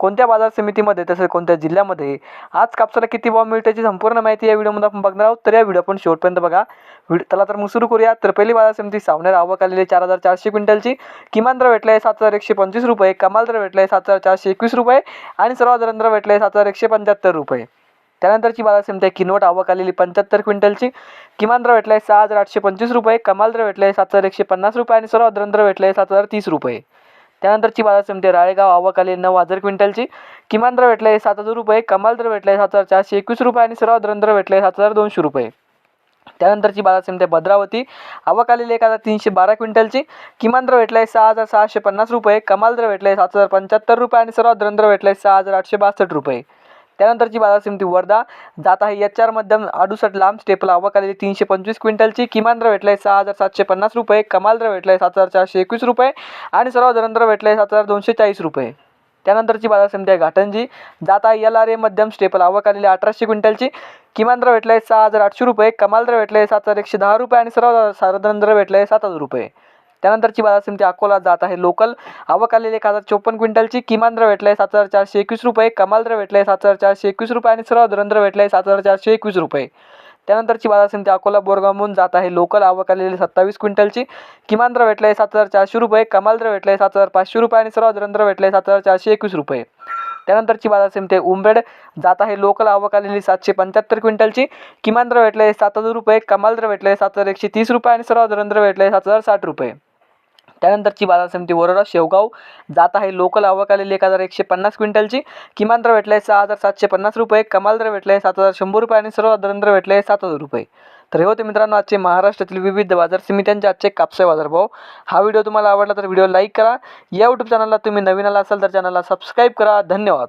कोणत्या बाजार समितीमध्ये तसेच कोणत्या जिल्ह्यामध्ये आज कापसाला किती भाव मिळतो याची संपूर्ण माहिती या व्हिडिओमध्ये आपण बघणार आहोत. तर या व्हिडिओ आपण शेवटपर्यंत बघा. व्हिडिओ त्याला तर मग सुरू करूया. तर पहिली बाजार समिती सावनेर. आवक आलेली चार हजार चारशे क्विंटलची. किमान दर भेटला आहे सात हजार एकशे पंचवीस रुपये. कमाल दर भेटला आहे सात हजार चारशे एकवीस रुपये. आणि सर्वात दर भेटला आहे सात हजार एकशे पंच्याहत्तर रुपये. त्यानंतरची बाजार समिती आहे किनवट. आवक आलेली पंच्याहत्तर क्विंटलची. किमान दर भेटला आहे सहा हजार आठशे पंचवीस रुपये. कमाल दर भेटला आहे सात हजार एकशे पन्नास रुपये. आणि सर्वात दर भेटला आहे सात हजार तीस रुपये. त्यानंतरची बाजार समिती राळेगाव आवाकाली नऊ हजार क्विंटलची. किमान दर भेटला आहे सात हजार रुपये कमाल दर भेटला आहे सात हजार चारशे एकवीस रुपये आणि सर्वात दर भेटला आहे सात हजार दोनशे रुपये. त्यानंतरची बाजार समिती आहे भद्रावती आवक आलेली एक हजार तीनशे बारा क्विंटलची. किमान दर भेटला आहे सहा हजार सहाशे पन्नास रुपये कमाल दर भेटला आहे सात हजार पंच्याहत्तर रुपये आणि सर्वात दर भेटला आहे सहा हजार आठशे बासष्ट रुपये. त्यानंतरची बाजार समिती वर्धा जात आहे. एच आर मध्यम अडुसठ लांब स्टेपला आवक आलेली तीनशे पंचवीस क्विंटलची किमान दर भेटला आहे सहा हजार सातशे पन्नास रुपये कमाल दर भेटला आहे सात हजार चारशे एकवीस रुपये आणि सर्व दर भेटला आहे सात हजार दोनशे चाळीस रुपये. त्यानंतरची बाजार समिती आहे घाटंजी जात आहे. एल आर ए मध्यम स्टेपल आवक आलेली अठराशे क्विंटलची किमान दर भेटला आहे सहा हजार आठशे रुपये कमाल दर भेटला आहे सात हजार एकशे दहा रुपये आणि सर्व साधारण दर भेटला आहे सात हजार रुपये. त्यानंतरची बाजार समिती अकोला जात आहे. लोकल आवक आलेली एक हजार चोपन्न क्विंटलची किमान दर भेटला आहे. सात हजार चारशे एकवीस रुपये. कमाल दर भेटला आहे. सात हजार चारशे एकवीस रुपये आणि सर्व दरंद्र भेटला आहे. सात हजार चारशे एकवीस रुपये. त्यानंतरची बाजार समिती अकोला बोरगावहून जात आहे. लोकल आवक आलेली सत्तावीस क्विंटलची किमान दर भेटला आहे. सात हजार चारशे रुपये. कमाल दर भेटला आहे. सात हजार पाचशे रुपये आणि सर्व दरंद्र भेटला आहे. सात हजार चारशे एकवीस रुपये. त्यानंतरची बाजार समिती आहे. उंबेड जात आहे. लोकल आवक आलेली सातशे पंच्याहत्तर क्विंटलची किमान दर भेटला सात हजार रुपये. कमाल दर भेटला सात हजार एकशे तीस रुपये आणि सर्व दरंद्र भेटले सात हजार साठ रुपये. त्यानंतरची बाजार समिती वरोरा शेवगाव जात आहे. लोकल आवक आलेली एक हजार एकशे पन्नास क्विंटलची. किमान दर भेटला आहे सहा हजार सातशे पन्नास रुपये. कमाल दर भेटला आहे सात हजार शंभर रुपये आणि सर्व दर भेटले आहे सात हजार रुपये. तर हे होते मित्रांनो आजचे महाराष्ट्रातील विविध बाजार समित्यांचे आजचे कापसा बाजारभाव. हा व्हिडिओ तुम्हाला आवडला तर व्हिडिओ लाईक करा. या यूट्यूब चॅनलला तुम्ही नवीन आला असाल तर चॅनलला सबस्क्राईब करा. धन्यवाद.